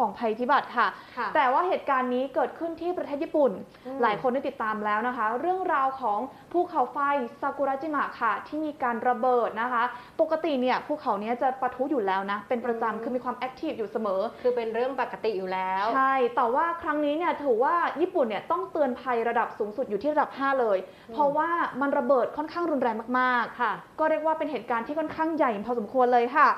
ของภัยพิบัติค่ะ ค่ะแต่ว่าเหตุการณ์นี้เกิดขึ้นที่ประเทศญี่ปุ่น อืม หลายคนได้ติดตามแล้วนะคะ เรื่องราวของภูเขาไฟซากุระจิมะค่ะ ที่มีการระเบิดนะคะ ปกติเนี่ยภูเขาเนี้ยจะปะทุอยู่แล้วนะ เป็นประจำคือมีความแอคทีฟอยู่เสมอ คือเป็นเรื่องปกติอยู่แล้ว ใช่ แต่ว่าครั้งนี้เนี่ยถือว่าญี่ปุ่นเนี่ยต้องเตือนภัยระดับสูงสุดอยู่ที่ระดับ 5 เลย อืม เพราะว่ามันระเบิดค่อนข้างรุนแรงมากค่ะ ๆ ก็เรียกว่าเป็นเหตุการณ์ที่ค่อนข้างใหญ่พอสมควรเลยค่ะ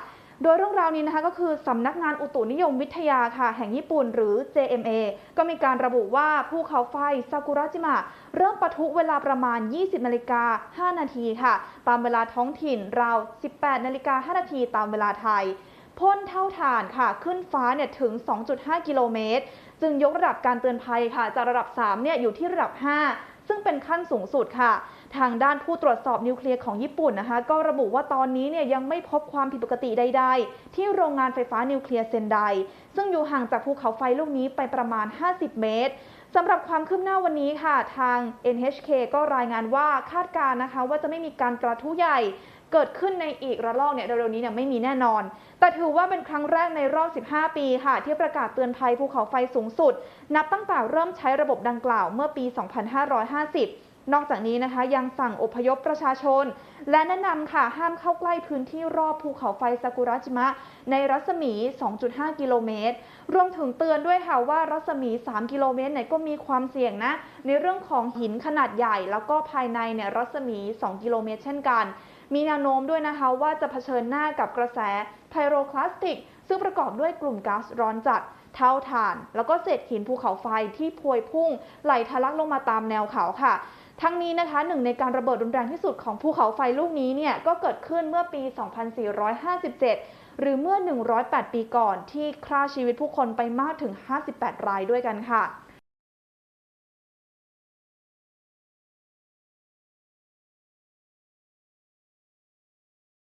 โดยเรื่องราวนี้นะคะก็คือสำนักงานอุตุนิยมวิทยาค่ะ แห่งญี่ปุ่นหรือ JMA ก็มีการระบุว่าภูเขาไฟซากุระจิมะเริ่มปะทุเวลาประมาณ 20นาฬิกา5นาทีค่ะ ตามเวลาท้องถิ่นราว 18นาฬิกา5นาทีตามเวลาไทยพ่นเท่าฐานค่ะ ขึ้นฟ้าเนี่ยถึง 2.5 กิโลเมตร จึงยกระดับการเตือนภัยค่ะ จากระดับ 3 เนี่ยอยู่ที่ระดับ 5 ซึ่งเป็นขั้นสูงสุดค่ะ ทางด้านผู้ตรวจสอบนิวเคลียร์ของญี่ปุ่นนะคะ ก็ระบุว่าตอนนี้เนี่ยยังไม่พบความผิดปกติใด ๆ ที่โรงงานไฟฟ้านิวเคลียร์เซนได ซึ่งอยู่ห่างจากภูเขาไฟลูกนี้ไปประมาณ 50 เมตรสำหรับความคืบหน้าวันนี้ค่ะ ทาง NHK ก็รายงานว่าคาดการณ์นะคะ ว่าจะไม่มีการกระทุ้ใหญ่เกิดขึ้นในอีกระลอกเนี่ยเร็วๆนี้เนี่ยไม่มีแน่นอน แต่ถือว่าเป็นครั้งแรกในรอบ 15 ปีค่ะ ที่ประกาศเตือนภัยภูเขาไฟสูงสุด นับตั้งแต่เริ่มใช้ระบบดังกล่าวเมื่อปี 2550 นอกจากนี้นะคะยังสั่งอพยพประชาชน และแนะนำค่ะห้ามเข้าใกล้พื้นที่รอบภูเขาไฟซากุระจิมะ ในรัศมี 2.5 กิโลเมตร รวมถึงเตือนด้วยค่ะว่ารัศมี 3 กิโลเมตรเนี่ยก็มีความเสี่ยงนะ ในเรื่องของหินขนาดใหญ่ แล้วก็ภายในเนี่ยรัศมี 2 กิโลเมตร เช่นกัน มีแนวโน้มด้วยนะคะว่าจะเผชิญหน้ากับกระแสไพโรคลาสติก ซึ่งประกอบด้วยกลุ่มก๊าซร้อนจัดเท่าฐาน แล้วก็เศษหินภูเขาไฟที่พวยพุ่งไหลทะลักลงมาตามแนวเขาค่ะ ทั้งนี้นะคะหนึ่งในการระเบิดรุนแรงที่สุดของภูเขาไฟลูกนี้เนี่ยก็เกิดขึ้นเมื่อปี 2457 หรือเมื่อ 108 ปีก่อนที่ฆ่าชีวิตผู้คนไปมากถึง 58 รายด้วยกันค่ะ